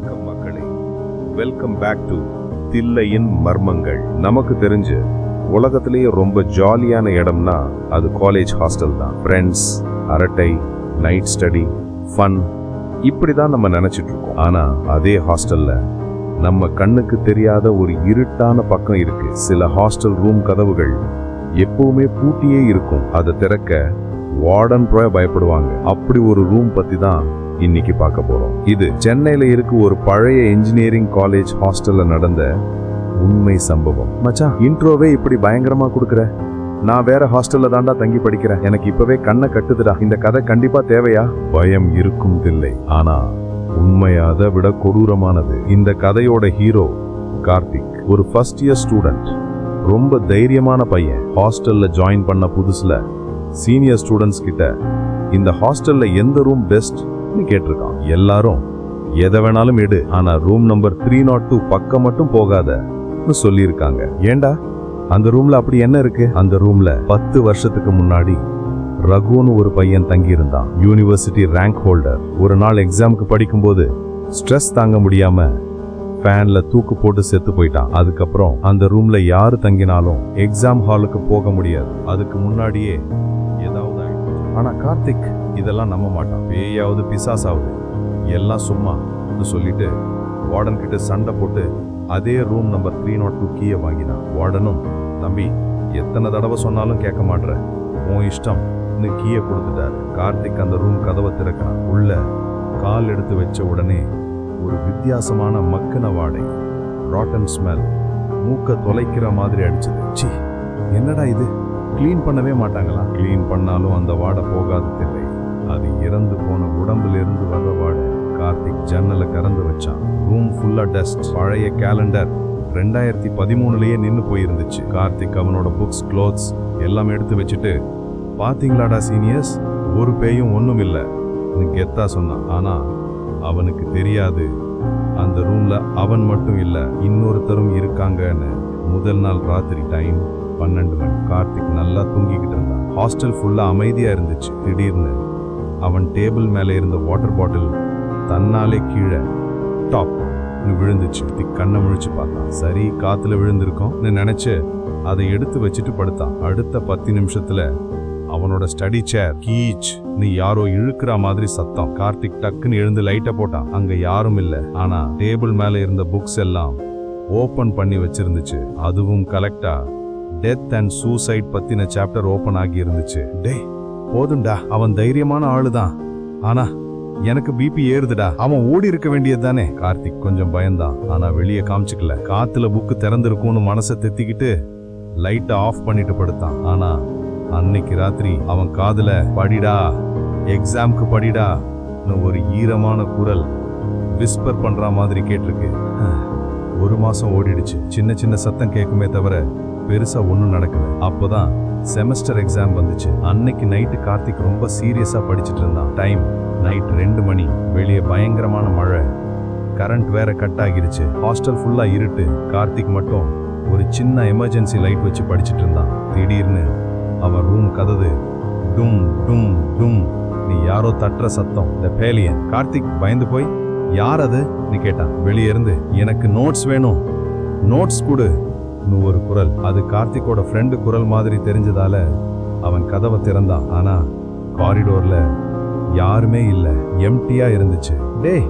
வணக்கம் மக்களே. Welcome back to தில்லையின் மர்மங்கள். நமக்கு தெரிஞ்சு உலகத்திலேயே ரொம்ப ஜாலியான இடம்னா அது காலேஜ் ஹாஸ்டல் தான். ஃப்ரெண்ட்ஸ் அரட்டை நைட் ஸ்டடி ஃபன் இப்படி தான் நம்ம நினச்சிட்டு இருக்கோம் ஆனால் அதே ஹாஸ்டல்ல நம்ம கண்ணுக்கு தெரியாத ஒரு இருட்டான பக்கம் இருக்கு. சில ஹாஸ்டல் ரூம் கதவுகள் எப்பவுமே பூட்டியே இருக்கும். அதை திறக்க வார்டன் ப்ரோய பயப்படுவாங்க. அப்படி ஒரு ரூம் பற்றி தான் இன்னைக்கு பார்க்க போறோம். இது சென்னையில இருக்கு ஒரு பழைய இன்ஜினியரிங் காலேஜ் ஹாஸ்டல்ல நடந்த உண்மை சம்பவம். மச்சான் இன்ட்ரோவே இப்படி பயங்கரமா கொடுக்குற? நான் வேற ஹாஸ்டல்ல தாண்டா தங்கி படிக்கிறேன். எனக்கு இப்பவே கண்ணை கட்டுதுடா. இந்த கதை கண்டிப்பா தேவையா? பயம் இருக்கும் தில்லை. ஆனா உண்மை அதை விட கொடூரமானது இந்த கதையோட ஹீரோ கார்த்திக். ஒரு ஃபர்ஸ்ட் இயர் ஸ்டூடெண்ட் ரொம்ப தைரியமான பையன். ஹாஸ்டல்ல ஜாயின் பண்ண புதுசுல சீனியர் ஸ்டூடெண்ட்ஸ் கிட்ட இந்த ஹாஸ்டல்ல எந்த ரூம் பெஸ்ட் பெஸ்ட்னு கேட்டிருக்கான். எல்லாரும் எதை வேணாலும் எடு. ஆனா room number three nought two பக்கம் மட்டும் போகாதன்னு சொல்லியிருக்காங்க. ஏண்டா? அந்த ரூம்ல அப்படி என்ன இருக்கு? அந்த ரூம்ல பத்து வருஷத்துக்கு முன்னாடி ரகுன்னு ஒரு பையன் தங்கி இருந்தான் யூனிவர்சிட்டி ரேங்க் ஹோல்டர் ஒரு நாள் எக்ஸாமுக்கு படிக்கும்போது ஸ்ட்ரெஸ் தாங்க முடியாம ஃபேன்ல தூக்கு போட்டு செத்து போயிட்டான். அதுக்கப்புறம் அந்த ரூம்ல யாரு தங்கினாலும் எக்ஸாம் ஹாலுக்கு போக முடியாது. அதுக்கு முன்னாடியே ஏதாவது ஆனா கார்த்திக் இதெல்லாம் நம்ப மாட்டான் பேயாவது பிசாசாவது. எல்லாம் சும்மா சொல்லிட்டு வார்டன் கிட்ட சண்டை போட்டு அதே room number three nought two கீயை வாங்கினான். வார்டனும் தம்பி எத்தனை தடவை சொன்னாலும் கேட்க மாட்ற. உன் இஷ்டம் கீயை கொடுத்துட்டாரு. கார்த்திக் அந்த ரூம் கதவை திறக்கிறான். உள்ள கால் எடுத்து வச்ச உடனே ஒரு வித்தியாசமான மக்கின வாடை ராட்டன் ஸ்மெல் மூக்க தொலைக்கிற மாதிரி அடிச்சது. சி என்னடா இது? க்ளீன் பண்ணவே மாட்டாங்களா? க்ளீன் பண்ணாலும் அந்த வாடை போகாது தெரியல அது இறந்து போன உடம்புல இருந்து வர்ற கார்த்திக் ஜன்னலை கறந்து வச்சான். ரூம் ஃபுல்லா டஸ்ட் பழைய கேலண்டர் ரெண்டாயிரத்தி பதிமூணுலயே நின்று போயிருந்துச்சு. கார்த்திக் அவனோட புக்ஸ் க்ளோத்ஸ் எல்லாம் எடுத்து வச்சுட்டு பாத்தீங்களாடா சீனியர்ஸ் ஒரு பேயும் ஒன்றும் இல்லை. கெத்தா சொன்னான். ஆனா அவனுக்கு தெரியாது. அந்த ரூம்ல அவன் மட்டும் இல்லை இன்னொருத்தரும் இருக்காங்கன்னு. முதல் நாள் ராத்திரி டைம் பன்னெண்டு மணி. கார்த்திக் நல்லா தூங்கிக்கிட்டு இருந்தான். ஹாஸ்டல் ஃபுல்லாக அமைதியாக இருந்துச்சு. திடீர்னு அவன் டேபிள் மேலே இருந்த வாட்டர் பாட்டில் தன்னாலே கீழே டாப் விழுந்துச்சு. திக் கண்ணை முழிச்சு பார்த்தான். சரி காத்துல விழுந்திருக்கோம்னு நினைச்சு அதை எடுத்து வச்சுட்டு படுத்தான். அடுத்த பத்து நிமிஷத்துல அவனோட ஸ்டடி சேர் கீச் நீ யாரோ இழுக்கிற மாதிரி சத்தம். கார்த்திக் டக்குன்னு எழுந்து லைட்டை போட்டான். அங்க யாரும் இல்ல. ஆனா டேபிள் மேல இருந்த புக்ஸ் எல்லாம் ஓபன் பண்ணி வச்சிருந்துச்சு. அதுவும் கலெக்டா டெத் அண்ட் சூசைட் பத்தின சாப்டர் ஓபன் ஆகி இருந்துச்சு டேய் போதும்டா அவன் தைரியமான ஆளுதான். ஆனா எனக்கு பிபி ஏறுதுடா. அவன் ஓடி இருக்க வேண்டியது தானே கார்த்திக் கொஞ்சம் பயந்தான். ஆனா வெளியே காமிச்சுக்கல. காத்துல புக்கு திறந்திருக்கும்னு மனசை தெத்திக்கிட்டு லைட்டை ஆஃப் பண்ணிட்டு படுத்தான். ஆனா அன்னைக்கு ராத்திரி அவன் காதுல படிடா எக்ஸாம்க்கு படிடா ஒரு ஈரமான குரல் விஸ்பர் பண்ற மாதிரி கேட்டிருக்கு. ஒரு மாசம் ஓடிடுச்சு. சின்ன சின்ன சத்தம் கேட்குமே தவிர பெருசா ஒன்றும் நடக்கல. அப்போதான் செமஸ்டர் எக்ஸாம் வந்துச்சு. அன்னைக்கு நைட்டு கார்த்திக் ரொம்ப சீரியஸாக படிச்சிட்டு இருந்தான். டைம் நைட் ரெண்டு மணி. வெளியே பயங்கரமான மழை. கரண்ட் வேற கட் ஆகிருச்சு. ஹாஸ்டல் ஃபுல்லாக இருட்டு. கார்த்திக் மட்டும் ஒரு சின்ன எமர்ஜென்சி லைட் வச்சு படிச்சிட்டு இருந்தான். திடீர்னு அவன் ரூம் கதது டும் டும் டும். நீ யாரோ தட்டுற சத்தம். இந்த பேலியன் கார்த்திக் பயந்து போய் யார் அது? நீ கேட்டான். வெளியே இருந்து எனக்கு நோட்ஸ் வேணும். நோட்ஸ் கொடு. ன்னு ஒரு குரல். அது கார்த்திக்கோட ஃப்ரெண்டு குரல் மாதிரி தெரிஞ்சதால அவன் கதவை திறந்தான். ஆனா காரிடோர்ல யாருமே இல்லை. எம்டியா இருந்துச்சு. டேய்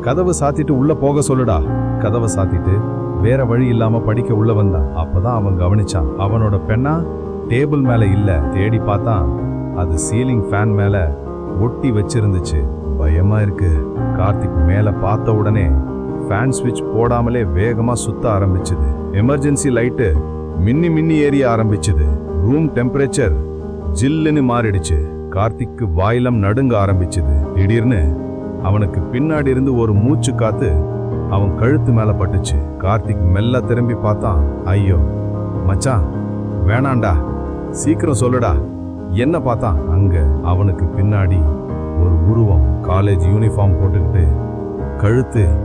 கதவு சாத்திட்டு உள்ள போக சொல்லுடா. கதவை சாத்திட்டு வேற வழி இல்லாம படிக்க உள்ள வந்தான். அப்பதான் அவன் கவனிச்சான். அவனோட பெண்ணா டேபிள் மேல இல்ல. தேடி பார்த்தான். அது சீலிங் ஃபேன் மேல ஒட்டி வச்சிருந்துச்சு. பயமா இருக்கு. கார்த்திக் மேல பார்த்த உடனே ஃபேன் ஸ்விட்ச் போடாமலே வேகமாக சுத்த ஆரம்பிச்சுது. எமர்ஜென்சி லைட்டு மின்னி மின்னி ஏறிய ஆரம்பிச்சுது. ரூம் டெம்பரேச்சர் ஜில்லுன்னு மாறிடுச்சு. கார்த்திக்கு வாயிலம் நடுங்க ஆரம்பிச்சுது. திடீர்னு அவனுக்கு பின்னாடி இருந்து ஒரு மூச்சு காத்து அவன் கழுத்து மேல பட்டுச்சு. கார்த்திக் மெல்ல திரும்பி பார்த்தான். ஐயோ மச்சான் வேணாண்டா சீக்கிரம் சொல்லுடா. என்ன பார்த்தான்? அங்க அவனுக்கு பின்னாடி ஒரு உருவம். காலேஜ் யூனிஃபார்ம் போட்டுக்கிட்டு கழுத்து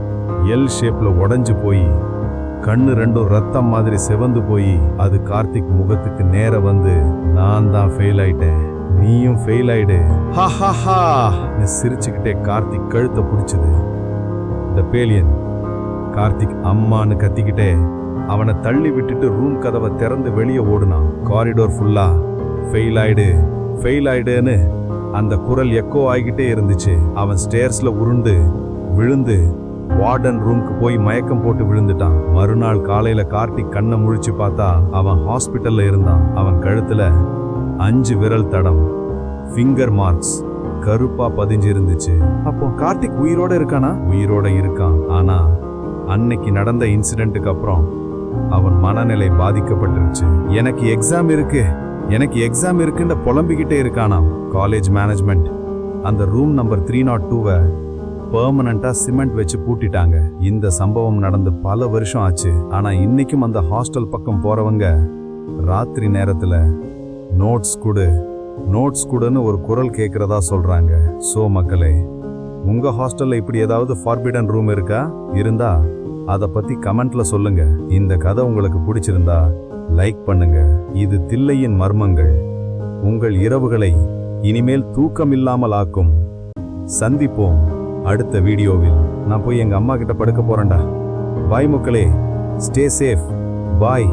எல் ஷேப்ல உடஞ்சு போய் கண்ணு ரெண்டும் ரத்தம் மாதிரி செவந்து போய் அது கார்த்திக் முகத்துக்கு நேர வந்து நான் தான் ஃபெயில் ஆயிட்டேன். நீயும் ஃபெயில் ஆயிடு. ஹா ஹா சிரிச்சுக்கிட்டே கார்த்திக் கழுத்தை பிடிச்சது. த பேலியன். கார்த்திக் அம்மான்னு கத்திக்கிட்டே அவனை தள்ளி விட்டுட்டு ரூம் கதவை திறந்து வெளியே ஓடுனான். காரிடோர் ஃபுல்லா ஃபெயில் ஆயிடு. ஃபெயில் ஆயிடுன்னு அந்த குரல் எக்கோ ஆகிக்கிட்டே இருந்துச்சு. அவன் ஸ்டேர்ஸ்ல உருண்டு விழுந்து வார்டன் ரூம்க்கு போய் மயக்கம் போட்டு விழுந்துட்டான். மறுநாள் காலையில கார்த்திக் கண்ணை முழிச்சு பார்த்தா அவன் ஹாஸ்பிட்டல்ல இருந்தான். அவன் கழுத்துல அஞ்சு விரல் தடம். ஃபிங்கர் மார்க்ஸ் கருப்பா பதிஞ்சு இருந்துச்சு அப்போ கார்த்திக் உயிரோட இருக்கானா? உயிரோட இருக்கான். ஆனா அன்னைக்கு நடந்த இன்சிடென்ட்டுக்கு அப்புறம் அவன் மனநிலை பாதிக்கப்பட்டுருச்சு. எனக்கு எக்ஸாம் இருக்கு. எனக்கு எக்ஸாம் இருக்குன்னு புலம்பிக்கிட்டே இருக்கானாம். காலேஜ் மேனேஜ்மெண்ட் அந்த ரூம் நம்பர் த்ரீ நாட் டூவை பெர்மனண்டா சிமெண்ட் வச்சு பூட்டிட்டாங்க. இந்த சம்பவம் நடந்து பல வருஷம் ஆச்சு. ஆனா இன்னைக்கும் அந்த ஹாஸ்டல் பக்கம் போறவங்க ராத்திரி நேரத்துல நோட்ஸ் கொடு நோட்ஸ் கொடுன்னு ஒரு குரல் கேட்கறதா சொல்றாங்க. சோ மக்களே உங்க ஹாஸ்டல்ல இப்படி ஏதாவது ஃபார்பிடன் ரூம் இருக்கா? இருந்தா அதை பத்தி கமெண்ட்ல சொல்லுங்க. இந்த கதை உங்களுக்கு பிடிச்சிருந்தா லைக் பண்ணுங்க. இது தில்லையின் மர்மங்கள். உங்கள் இரவுகளை இனிமேல் தூக்கம் இல்லாமல் ஆக்கும் சந்திப்போம். அடுத்த வீடியோவில் நான் போய் எங்கள் அம்மா கிட்ட படுக்க போறேன்டா. பாய் மக்களே ஸ்டே சேஃப் பாய்